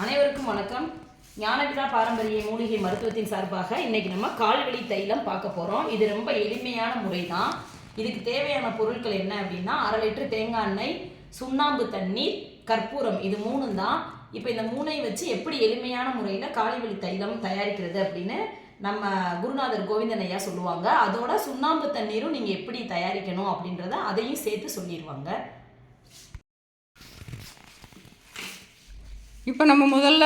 அனைவருக்கும் வணக்கம். ஞானவிழா பாரம்பரிய மூலிகை மருத்துவத்தின் சார்பாக இன்னைக்கு நம்ம கால்வெளி தைலம் பார்க்க போகிறோம் இது ரொம்ப எளிமையான முறை தான் இதுக்கு தேவையான பொருட்கள் என்ன அப்படின்னா அரை லிட்டர் தேங்காய் எண்ணெய் சுண்ணாம்பு தண்ணீர் கற்பூரம். இது மூணும் தான். இப்போ இந்த மூணை வச்சு எப்படி எளிமையான முறையில் காலிவெளி தைலம் தயாரிக்கிறது அப்படின்னு நம்ம குருநாதர் கோவிந்தன் ஐயா சொல்லுவாங்க. அதோட சுண்ணாம்பு தண்ணீரும் நீங்கள் எப்படி தயாரிக்கணும் அப்படின்றத அதையும் சேர்த்து சொல்லிடுவாங்க. இப்போ நம்ம முதல்ல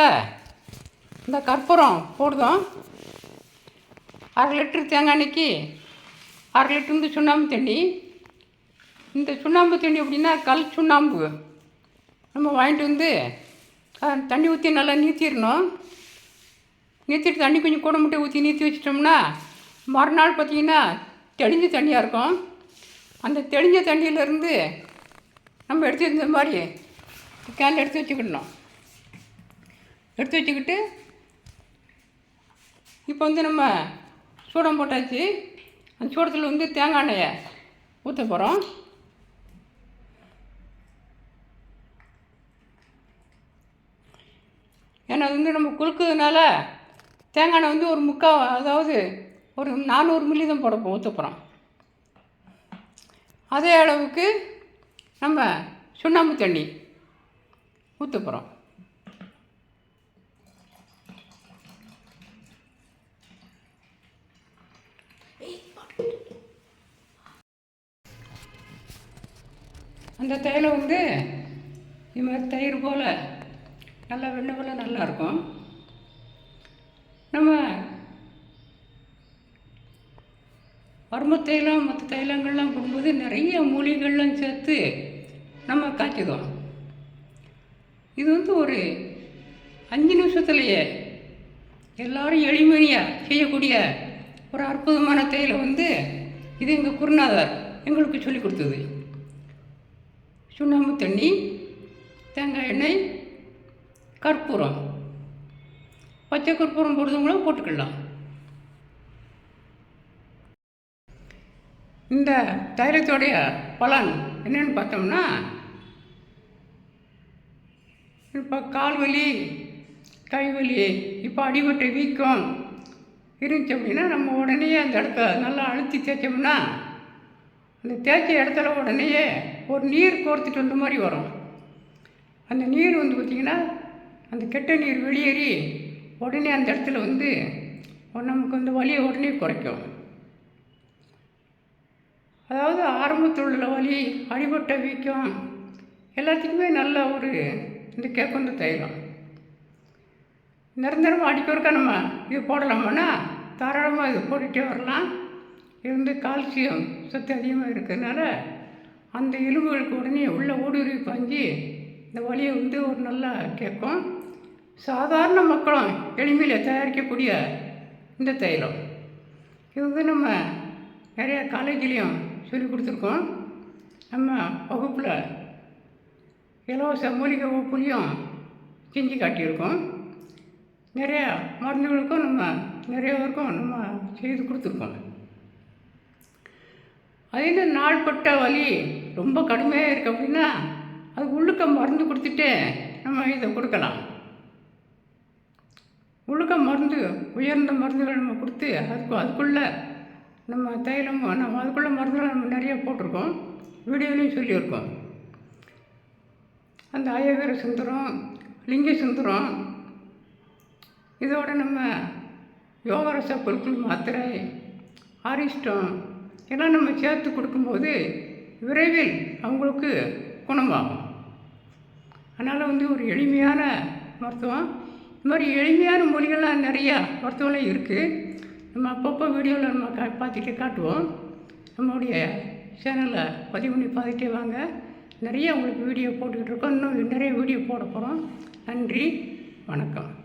இந்த கற்பூரம் போடுதோம். அரை லிட்டர் தேங்காய் எண்ணெய்க்கு அரை லிட்டர் இந்த சுண்ணாம்பு தண்ணி. இந்த சுண்ணாம்பு தண்ணி எப்படின்னா கல் சுண்ணாம்பு. நம்ம வாங்கிட்டு வந்து தண்ணி ஊற்றி நல்லா நீத்திடணும் நீத்திட்டு தண்ணி கொஞ்சம் கூட மட்டும் ஊற்றி நீத்தி வச்சிட்டோம்னா மறுநாள் பார்த்தீங்கன்னா தெளிஞ்ச தண்ணியாக இருக்கும். அந்த தெளிஞ்ச தண்ணியிலேருந்து நம்ம எடுத்து இந்த மாதிரி கேன் எடுத்து வச்சுக்கிடணும். எடுத்து வச்சுக்கிட்டு இப்போ வந்து நம்ம சூடம் போட்டாச்சு. அந்த சூடத்தில் வந்து தேங்காய் எண்ணெயை ஊற்ற போகிறோம் ஏன்னா அது வந்து நம்ம குறுக்குதுனால தேங்காய் எண்ணெய் வந்து ஒரு முக்கால் அதாவது ஒரு நானூறு மில்லி தான் போட ஊற்ற போகிறோம் அதே அளவுக்கு நம்ம சுண்ணாம்பு தண்ணி ஊற்ற போகிறோம் அந்த தையலை வந்து இது மாதிரி தயிர் போல் நல்லா வெண்ணெய் போல் நல்லா இருக்கும். நம்ம வறும தைலம் மற்ற தைலங்கள்லாம் போடும்போது நிறைய மூலிகைகள்லாம் சேர்த்து நம்ம காய்ச்சிடுவோம் இது வந்து ஒரு அஞ்சு நிமிஷத்துலையே எல்லாரும் எளிமையாக செய்யக்கூடிய ஒரு அற்புதமான தையலை வந்து இது எங்கள் குருநாதர் எங்களுக்கு சொல்லி கொடுத்தது. சுண்ணாம்பு தண்ணி தேங்காய் எண்ணெய் கற்பூரம். பச்சை கற்பூரம் போடுறவங்களும் போட்டுக்கலாம். இந்த தைரத்தோடைய பலன் என்னென்னு பார்த்தோம்னா இப்போ கால் வலி கை வலி இப்போ அடிபட்ட வீக்கம் இருந்துச்சு அப்படின்னா நம்ம உடனே அந்த இடத்த நல்லா அழுத்தி தேய்ச்சோம்னா அந்த தேய்ச்ச இடத்துல உடனேயே ஒரு நீர் கோர்த்துட்டு வந்த மாதிரி வரும். அந்த நீர் வந்து பார்த்திங்கன்னா அந்த கெட்ட நீர் வெளியேறி உடனே அந்த இடத்துல வந்து நமக்கு வந்து வலியை உடனே குறைக்கும். அதாவது ஆரம்பத்தில் உள்ள வலி அடிபட்ட வீக்கம் எல்லாத்துக்குமே நல்ல ஒரு இந்த கேப்பந்து தைலம் நிரந்தரமாக அடிக்கொருக்கா நம்ம இது போடலாமான்னா தாராளமாக இது போட்டுகிட்டே வரலாம். இது வந்து கால்சியம் சத்து அதிகமாக இருக்கிறதுனால அந்த எலும்புகளுக்கு உடனே உள்ள ஊடுருவி பாஞ்சி இந்த வலியை வந்து ஒரு நல்லா கேட்கும். சாதாரண மக்களும் எளிமையில் தயாரிக்கக்கூடிய இந்த தைலம். இது வந்து நம்ம நிறையா காலேஜ்லேயும் சொல்லி கொடுத்துருக்கோம். நம்ம வகுப்பில் இலவச மூலிகை வகுப்புலேயும் செஞ்சு காட்டியிருக்கோம். நிறையா மருந்துகளுக்கும் நம்ம நிறையவருக்கும் நம்ம செய்து கொடுத்துருக்கோம். அதே நாள்பட்ட வலி? ரொம்ப கடுமையாக இருக்குது அப்படின்னா அது உள்ளுக்க மருந்து கொடுத்துட்டு நம்ம இதை கொடுக்கலாம். உள்ளுக்க மருந்து உயர்ந்த மருந்துகள் நம்ம கொடுத்து அதுக்கு அதுக்குள்ளே நம்ம தைலம் நம்ம அதுக்குள்ளே மருந்துகள் நம்ம நிறைய போட்டிருக்கோம். வீடியோலையும் சொல்லியிருக்கோம். அந்த ஆயவீர சுந்தரம் லிங்க சுந்தரம் இதோட நம்ம யோகரச பொருட்கள் மாத்திரை ஆரிஷ்டம் எல்லாம் நம்ம சேர்த்து கொடுக்கும்போது விரைவில் அவங்களுக்கு குணமாகும். அதனால் வந்து ஒரு எளிமையான மருத்துவம். இந்த மாதிரி எளிமையான மொழிகள்லாம் நிறையா மருத்துவம்லாம் இருக்குது நம்ம அப்பப்போ வீடியோவில் நம்ம கா பார்த்துட்டு காட்டுவோம். நம்மளுடைய சேனலில் பதிவு பண்ணி பார்த்துட்டே வாங்க. நிறைய உங்களுக்கு வீடியோ போட்டுக்கிட்டு இருக்கோம். இன்னும் நிறைய வீடியோ போட போகிறோம் நன்றி. வணக்கம்.